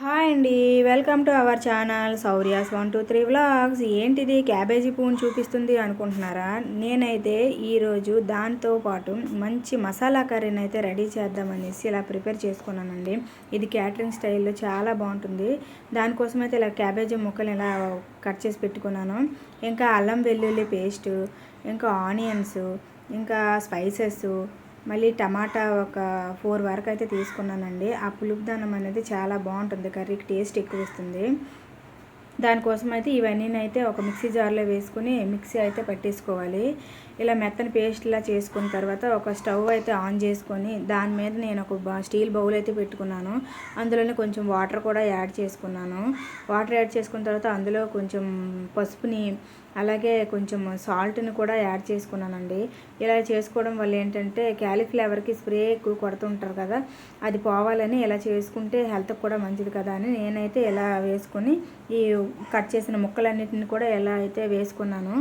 Hi అండి welcome to our channel Sauryas one two three vlogs. ఏంటిది cabbage పువ్వును చూపిస్తుంది అనుకుంటున్నారా? నేనైతే ఈరోజు దాంతో పాటు మంచి మసాలా కర్రీని అయితే రెడీ చేద్దామనేసి ఇలా ప్రిపేర్ చేసుకున్నానండి. ఇది క్యాటరింగ్ స్టైల్లో చాలా బాగుంటుంది. దానికోసం అయితే ఇలా క్యాబేజీ ముక్కలు ఇలా కట్ చేసి పెట్టుకున్నాను. ఇంకా అల్లం వెల్లుల్లి పేస్టు ఇంకా ఆనియన్స్ ఇంకా స్పైసెస్ మళ్ళీ టమాటా ఒక ఫోర్ వరకు అయితే తీసుకున్నానండి. ఆ పులుపుదనం అనేది చాలా బాగుంటుంది. కర్రీకి టేస్ట్ ఎక్కువ ఇస్తుంది దానికోసం అయితే ఇవన్నీ అయితే ఒక మిక్సీ జార్లో వేసుకుని మిక్సీ అయితే పట్టేసుకోవాలి. ఇలా మెత్తని పేస్ట్లా చేసుకున్న తర్వాత ఒక స్టవ్ అయితే ఆన్ చేసుకొని దాని మీద నేను ఒక స్టీల్ బౌల్ అయితే పెట్టుకున్నాను. అందులోనే కొంచెం వాటర్ కూడా యాడ్ చేసుకున్నాను. వాటర్ యాడ్ చేసుకున్న తర్వాత అందులో కొంచెం పసుపుని అలాగే కొంచెం సాల్ట్ని కూడా యాడ్ చేసుకున్నానండి. ఇలా చేసుకోవడం వల్ల ఏంటంటే క్యాలీఫ్లవర్కి స్ప్రే ఎక్కువ కొడుతుంటారు కదా అది పోవాలని ఇలా చేసుకుంటే హెల్త్కి కూడా మంచిది కదా అని నేనైతే ఇలా వేసుకొని ఈ కట్ చేసిన ముక్కలన్నిటిని కూడా ఎలా అయితే వేసుకున్నాను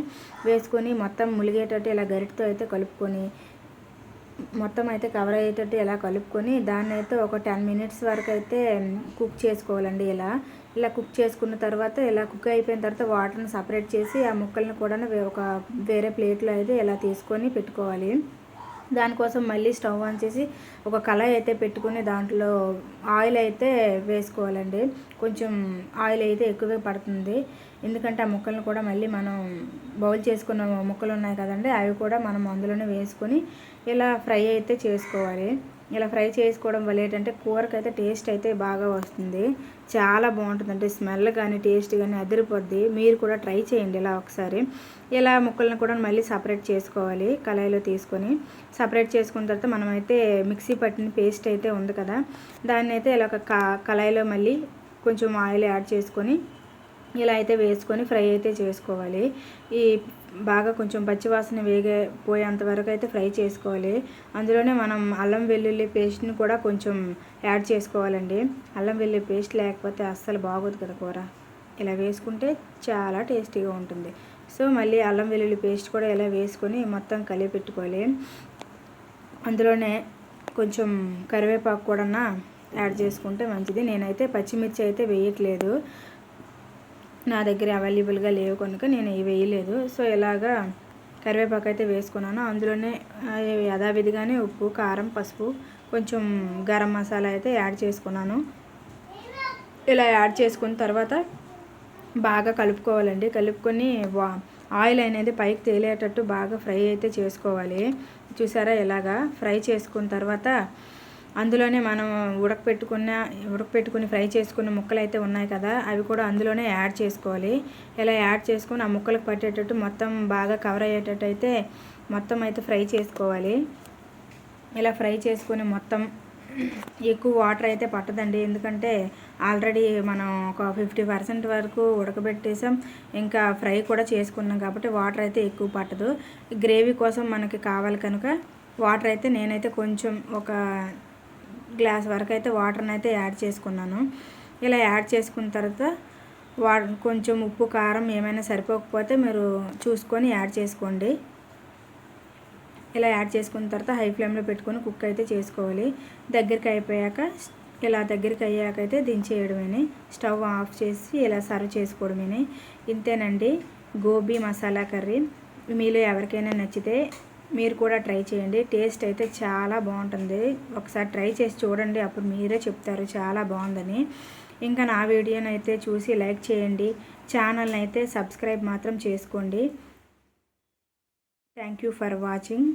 వేసుకొని మొత్తం ములిగేటట్టు ఇలా గరిటతో అయితే కలుపుకొని మొత్తం అయితే కవర్ అయ్యేటట్టు ఇలా కలుపుకొని దాన్ని అయితే ఒక టెన్ మినిట్స్ వరకు అయితే కుక్ చేసుకోవాలండి ఇలా. ఇలా కుక్ చేసుకున్న తర్వాత ఇలా కుక్ అయిపోయిన తర్వాత వాటర్ని సపరేట్ చేసి ఆ ముక్కల్ని కూడా ఒక వేరే ప్లేట్లో అయితే ఇలా తీసుకొని పెట్టుకోవాలి. దానికోసం మళ్ళీ స్టవ్ ఆన్ చేసి ఒక కళాయి అయితే పెట్టుకుని దాంట్లో ఆయిల్ అయితే వేసుకోవాలండి. కొంచెం ఆయిల్ అయితే ఎక్కువే పడుతుంది. ఎందుకంటే ఆ ముక్కలను కూడా మళ్ళీ మనం బౌల్ చేసుకున్న ముక్కలు ఉన్నాయి కదండి అవి కూడా మనం అందులోనే వేసుకొని ఇలా ఫ్రై అయితే చేసుకోవాలి. ఇలా ఫ్రై చేసుకోవడం వల్ల ఏంటంటే కూరకు అయితే టేస్ట్ అయితే బాగా వస్తుంది. చాలా బాగుంటుంది అంటే స్మెల్ కానీ టేస్ట్ కానీ అదిరిపోద్ది. మీరు కూడా ట్రై చేయండి ఇలా ఒకసారి. ఇలా ముక్కలను కూడా మళ్ళీ సపరేట్ చేసుకోవాలి కళాయిలో తీసుకొని. సపరేట్ చేసుకున్న తర్వాత మనమైతే మిక్సీ పట్టిన పేస్ట్ అయితే ఉంది కదా. దాన్ని అయితే ఇలా ఒక కళాయిలో మళ్ళీ కొంచెం ఆయిల్ యాడ్ చేసుకొని ఇలా అయితే వేసుకొని ఫ్రై అయితే చేసుకోవాలి. ఈ బాగా కొంచెం పచ్చివాసన వేగే పోయేంత వరకు అయితే ఫ్రై చేసుకోవాలి. అందులోనే మనం అల్లం వెల్లుల్లి పేస్ట్ని కూడా కొంచెం యాడ్ చేసుకోవాలండి. అల్లం వెల్లుల్లి పేస్ట్ లేకపోతే అస్సలు బాగోదు కదా కూర. ఇలా వేసుకుంటే చాలా టేస్టీగా ఉంటుంది. సో మళ్ళీ అల్లం వెల్లుల్లి పేస్ట్ కూడా ఇలా వేసుకొని మొత్తం కలిపి పెట్టుకోవాలి. అందులోనే కొంచెం కరివేపాకు కూడా యాడ్ చేసుకుంటే మంచిది. నేనైతే పచ్చిమిర్చి అయితే వేయట్లేదు. నా దగ్గర అవైలబుల్గా లేవు కనుక నేను ఇవి వేయలేదు. సో ఇలాగా కరివేపాకు అయితే వేసుకున్నాను. అందులోనే యథావిధిగానే ఉప్పు కారం పసుపు కొంచెం గరం మసాలా అయితే యాడ్ చేసుకున్నాను. ఇలా యాడ్ చేసుకున్న తర్వాత బాగా కలుపుకోవాలండి. కలుపుకొని ఆయిల్ అనేది పైకి తేలేటట్టు బాగా ఫ్రై అయితే చేసుకోవాలి. చూసారా ఇలాగా ఫ్రై చేసుకున్న తర్వాత అందులోనే మనం ఉడకపెట్టుకున్న ఉడకపెట్టుకుని ఫ్రై చేసుకున్న ముక్కలు అయితే ఉన్నాయి కదా అవి కూడా అందులోనే యాడ్ చేసుకోవాలి. ఇలా యాడ్ చేసుకుని ఆ ముక్కలకు పట్టేటట్టు మొత్తం బాగా కవర్ అయ్యేటట్టు అయితే మొత్తం అయితే ఫ్రై చేసుకోవాలి. ఇలా ఫ్రై చేసుకుని మొత్తం ఎక్కువ వాటర్ అయితే పట్టదండి. ఎందుకంటే ఆల్రెడీ మనం ఒక ఫిఫ్టీ పర్సెంట్ వరకు ఉడకబెట్టేసాం. ఇంకా ఫ్రై కూడా చేసుకున్నాం కాబట్టి వాటర్ అయితే ఎక్కువ పట్టదు. గ్రేవీ కోసం మనకి కావాలి కనుక వాటర్ అయితే నేనైతే కొంచెం ఒక గ్లాస్ వరకు అయితే వాటర్ని అయితే యాడ్ చేసుకున్నాను. ఇలా యాడ్ చేసుకున్న తర్వాత వా కొంచెం ఉప్పు కారం ఏమైనా సరిపోకపోతే మీరు చూసుకొని యాడ్ చేసుకోండి. ఇలా యాడ్ చేసుకున్న తర్వాత హై ఫ్లేమ్లో పెట్టుకొని కుక్ అయితే చేసుకోవాలి. దగ్గరికి అయిపోయాక ఇలా దగ్గరికి అయ్యాక అయితే దించేయడమేని. స్టవ్ ఆఫ్ చేసి ఇలా సర్వ్ చేసుకోవడమేని. ఇంతేనండి గోబీ మసాలా కర్రీ. మీలో ఎవరికైనా నచ్చితే మీరు కూడా ట్రై చేయండి. టేస్ట్ అయితే చాలా బాగుంటుంది. ఒకసారి ట్రై చేసి చూడండి. అప్పుడు మీరే చెప్తారు. చాలా బాగుందని. ఇంకా నా వీడియోని అయితే చూసి లైక్ చేయండి. ఛానల్ని అయితే సబ్స్క్రైబ్ మాత్రం చేసుకోండి. Thank you for watching.